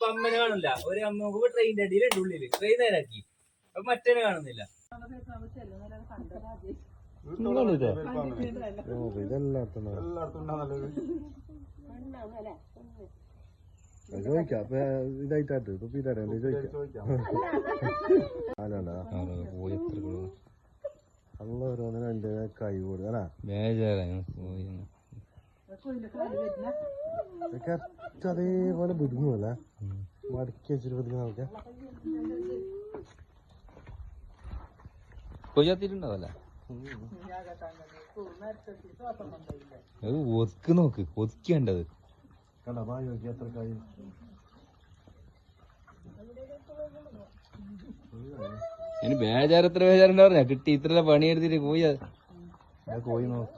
അപ്പൊ അമ്മനെ കാണില്ല ഒരു അമ്മ നോക്കുമ്പോ ട്രെയിനിന്റെ അടിയിലുണ്ട് ഉള്ളിൽ. ട്രെയിൻ നേരാക്കി. അപ്പൊ മറ്റേനെ കാണുന്നില്ല. ചോദിക്കാം. അപ്പൊ ഇതായിട്ടാട്ട് തൊപ്പിട്ടാട്ടെ ചോദിക്കാം? അള്ള ഓരോന്നിനും കൈ കൂടുക അല്ലേ? പോയി. അതേപോലെ ബുദ്ധിമുട്ടല്ലേ. മടക്കി വെച്ചിട്ട് പതിക്കുന്ന കൊയ്യാത്തിട്ടുണ്ടാവല്ല അത് ഒതുക്ക് നോക്ക് ഒതുക്കേണ്ടത് കണ്ട ബാ നോക്കി എത്ര കൈ ഇനി ബേജാർ എത്ര കിട്ടി ഇത്ര പണിയെടുത്തിട്ട് പോയി കോയി നോക്കി.